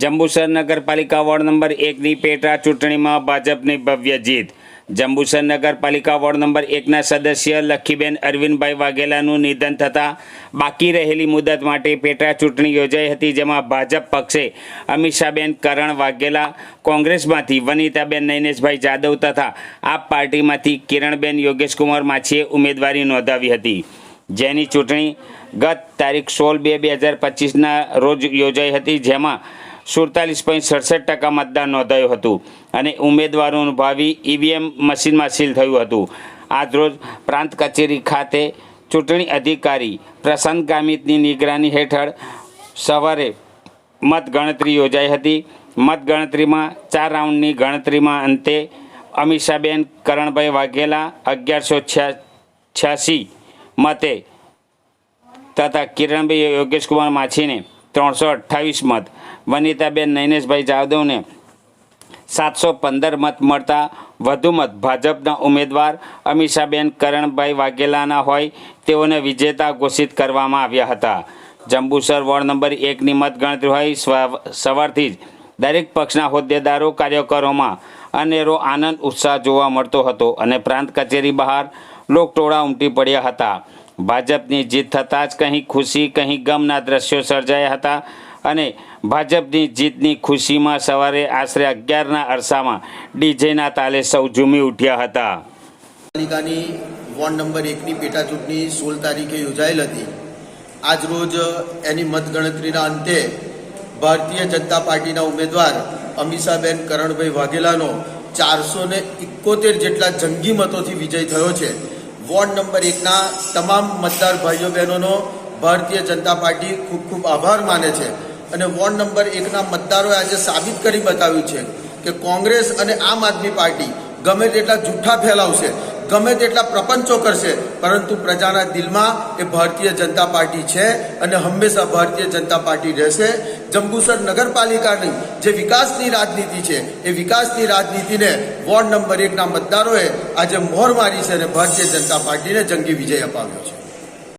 જંબુસર નગરપાલિકા ward number એકની પેટા ચૂંટણીમાં ભાજપની ભવ્ય જીત. જંબુસર નગરપાલિકા વોર્ડ નંબર એકના સદસ્ય લખીબેન અરવિંદભાઈ વાઘેલાનું નિધન થતાં બાકી રહેલી મુદત માટે પેટા ચૂંટણી યોજાઈ હતી, જેમાં ભાજપ પક્ષે અમિષાબેન કરણ વાઘેલા, કોંગ્રેસમાંથી વનિતાબેન નૈનેશભાઈ જાદવ તથા આપ પાર્ટીમાંથી કિરણબેન યોગેશકુમાર માછીએ ઉમેદવારી નોંધાવી હતી. જેની ચૂંટણી ગત તારીખ સોળ બે બે હજાર પચીસના રોજ યોજાઈ હતી, જેમાં સુડતાલીસ પોઈન્ટ સડસઠ ટકા મતદાન નોંધાયું હતું અને ઉમેદવારોનું ભાવિ ઈવીએમ મશીનમાં સીલ થયું હતું. આજરોજ પ્રાંત કચેરી ખાતે ચૂંટણી અધિકારી પ્રશાંત ગામિતની નિગરાની હેઠળ સવારે મતગણતરી યોજાઈ હતી. મતગણતરીમાં ચાર રાઉન્ડની ગણતરીમાં અંતે અમીષાબેન કરણભાઈ વાઘેલા અગિયારસો છ્યાસી મતે તથા કિરણભાઈ યોગેશકુમાર માછીને ત્રણસો અઠ્ઠાવીસ મત. વનિતાબેન નૈનેશભાઈ જાદવને સાતસો પંદર મત મળતા વધુ મત. ભાજપના ઉમેદવાર અમીષાબેન કરણભાઈ વાઘેલાના હોય તેઓને વિજેતા ઘોષિત કરવામાં આવ્યા હતા. જંબુસર વોર્ડ નંબર એકની મતગણતરી હોય સ્વ- સવારથી જ દરેક પક્ષના હોદ્દેદારો કાર્યકરોમાં અનેરો આનંદ, ઉત્સાહ જોવા મળતો હતો અને પ્રાંત કચેરી બહાર લોકટોળા ઉમટી પડ્યા હતા. ભાજપની જીત થતાં જ કંઈ ખુશી, કંઈ ગમના દ્રશ્યો સર્જાયા હતા અને ભાજપની જીતની ખુશીમાં સવારે આશરે અગિયારના અરસામાં ડીજેના તાલે સૌ ઝૂમી ઉઠ્યા હતા. પાલિકાની વોર્ડ નંબર એકની પેટા ચૂંટણી સોળ તારીખે યોજાયેલ હતી. આજ રોજ એની મતગણતરીના અંતે ભારતીય જનતા પાર્ટીના ઉમેદવાર અમીષાબેન કરણભાઈ વાઘેલાનો ચારસો ને ઇકોતેર જેટલા જંગી મતોથી વિજય થયો છે. વોર્ડ નંબર એકના તમામ મતદાર ભાઈઓ બહેનોનો ભારતીય જનતા પાર્ટી ખૂબ ખૂબ આભાર માને છે. અને વોર્ડ નંબર એકના મતદારોએ આજે સાબિત કરી બતાવ્યું છે કે કોંગ્રેસ અને આમ આદમી પાર્ટી ગમે તેટલા જૂઠ્ઠા ફેલાવશે ગમે તેટલા પ્રપંચો કરશે, પરંતુ પ્રજાના દિલમાં એ ભારતીય જનતા પાર્ટી છે અને હંમેશા ભારતીય જનતા પાર્ટી રહેશે. જંબુસર નગરપાલિકાની જે વિકાસની રાજનીતિ છે, એ વિકાસની રાજનીતિને વોર્ડ નંબર એકના મતદારોએ આજે મોહર મારી છે અને ભારતીય જનતા પાર્ટીને જંગી વિજય અપાવ્યો છે.